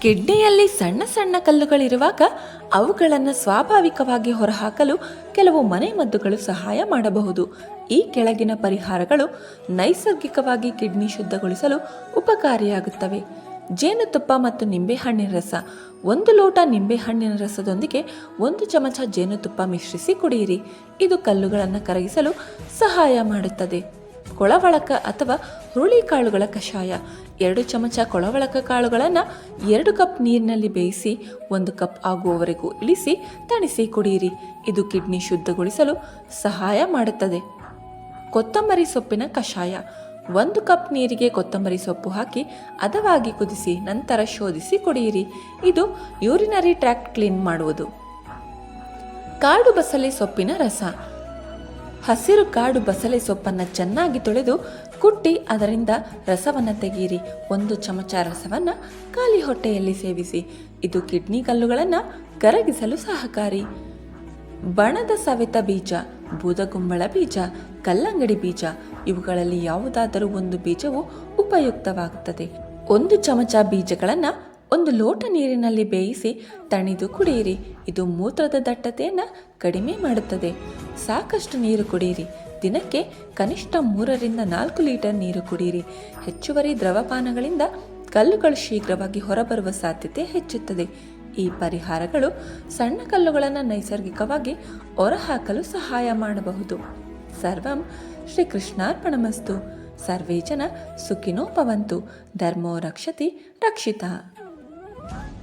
ಕಿಡ್ನಿಯಲ್ಲಿ ಸಣ್ಣ ಸಣ್ಣ ಕಲ್ಲುಗಳಿರುವಾಗ ಅವುಗಳನ್ನು ಸ್ವಾಭಾವಿಕವಾಗಿ ಹೊರಹಾಕಲು ಕೆಲವು ಮನೆಮದ್ದುಗಳು ಸಹಾಯ ಮಾಡಬಹುದು. ಈ ಕೆಳಗಿನ ಪರಿಹಾರಗಳು ನೈಸರ್ಗಿಕವಾಗಿ ಕಿಡ್ನಿ ಶುದ್ಧಗೊಳಿಸಲು ಉಪಕಾರಿಯಾಗುತ್ತವೆ. ಜೇನುತುಪ್ಪ ಮತ್ತು ನಿಂಬೆಹಣ್ಣಿನ ರಸ. ಒಂದು ಲೋಟ ನಿಂಬೆಹಣ್ಣಿನ ರಸದೊಂದಿಗೆ ಒಂದು ಚಮಚ ಜೇನುತುಪ್ಪ ಮಿಶ್ರಿಸಿ ಕುಡಿಯಿರಿ. ಇದು ಕಲ್ಲುಗಳನ್ನು ಕರಗಿಸಲು ಸಹಾಯ ಮಾಡುತ್ತದೆ. ಕೊಳವಳಕ ಅಥವಾ ಹುರುಳಿಕಾಳುಗಳ ಕಷಾಯ. ಎರಡು ಚಮಚ ಕೊಳವಳಕ ಕಾಳುಗಳನ್ನು ಎರಡು ಕಪ್ ನೀರಿನಲ್ಲಿ ಬೇಯಿಸಿ, ಒಂದು ಕಪ್ ಆಗುವವರೆಗೂ ಇಳಿಸಿ, ತಣಿಸಿ ಕುಡಿಯಿರಿ ಇದು ಕಿಡ್ನಿ ಶುದ್ಧಗೊಳಿಸಲು ಸಹಾಯ ಮಾಡುತ್ತದೆ. ಕೊತ್ತಂಬರಿ ಸೊಪ್ಪಿನ ಕಷಾಯ. ಒಂದು ಕಪ್ ನೀರಿಗೆ ಕೊತ್ತಂಬರಿ ಸೊಪ್ಪು ಹಾಕಿ, ಹದವಾಗಿ ಕುದಿಸಿ, ನಂತರ ಶೋಧಿಸಿ ಕುಡಿಯಿರಿ ಇದು ಯೂರಿನರಿ ಟ್ರ್ಯಾಕ್ಟ್ ಕ್ಲೀನ್ ಮಾಡುವುದು. ಕಾಡು ಬಸಳೆ ಸೊಪ್ಪಿನ ರಸ. ಹಸಿರು ಕಾಡು ಬಸಳೆ ಸೊಪ್ಪನ್ನು ಚೆನ್ನಾಗಿ ತೊಳೆದು ಕುಟ್ಟಿ ಅದರಿಂದ ರಸವನ್ನು ತೆಗೆಯಿರಿ ಒಂದು ಚಮಚ ರಸವನ್ನು ಖಾಲಿ ಹೊಟ್ಟೆಯಲ್ಲಿ ಸೇವಿಸಿ. ಇದು ಕಿಡ್ನಿ ಕಲ್ಲುಗಳನ್ನು ಕರಗಿಸಲು ಸಹಕಾರಿ. ಬಣದ ಸವೆತ ಬೀಜ, ಬೂದಗುಂಬಳ ಬೀಜ, ಕಲ್ಲಂಗಡಿ ಬೀಜ, ಇವುಗಳಲ್ಲಿ ಯಾವುದಾದರೂ ಒಂದು ಬೀಜವು ಉಪಯುಕ್ತವಾಗುತ್ತದೆ. ಒಂದು ಚಮಚ ಬೀಜಗಳನ್ನು ಒಂದು ಲೋಟ ನೀರಿನಲ್ಲಿ ಬೇಯಿಸಿ ತಣಿದು ಕುಡಿಯಿರಿ. ಇದು ಮೂತ್ರದ ದಟ್ಟತೆಯನ್ನು ಕಡಿಮೆ ಮಾಡುತ್ತದೆ. ಸಾಕಷ್ಟು ನೀರು ಕುಡಿಯಿರಿ. ದಿನಕ್ಕೆ ಕನಿಷ್ಠ ಮೂರರಿಂದ ನಾಲ್ಕು ಲೀಟರ್ ನೀರು ಕುಡಿಯಿರಿ. ಹೆಚ್ಚುವರಿ ದ್ರವಪಾನಗಳಿಂದ ಕಲ್ಲುಗಳು ಶೀಘ್ರವಾಗಿ ಹೊರಬರುವ ಸಾಧ್ಯತೆ ಹೆಚ್ಚುತ್ತದೆ. ಈ ಪರಿಹಾರಗಳು ಸಣ್ಣ ಕಲ್ಲುಗಳನ್ನು ನೈಸರ್ಗಿಕವಾಗಿ ಹೊರಹಾಕಲು ಸಹಾಯ ಮಾಡಬಹುದು. ಸರ್ವಂ ಶ್ರೀಕೃಷ್ಣಾರ್ಪಣಮಸ್ತು. ಸರ್ವೇ ಜನ ಸುಖಿನೋ ಭವಂತು ಧರ್ಮೋ ರಕ್ಷತಿ ರಕ್ಷಿತ. Yeah.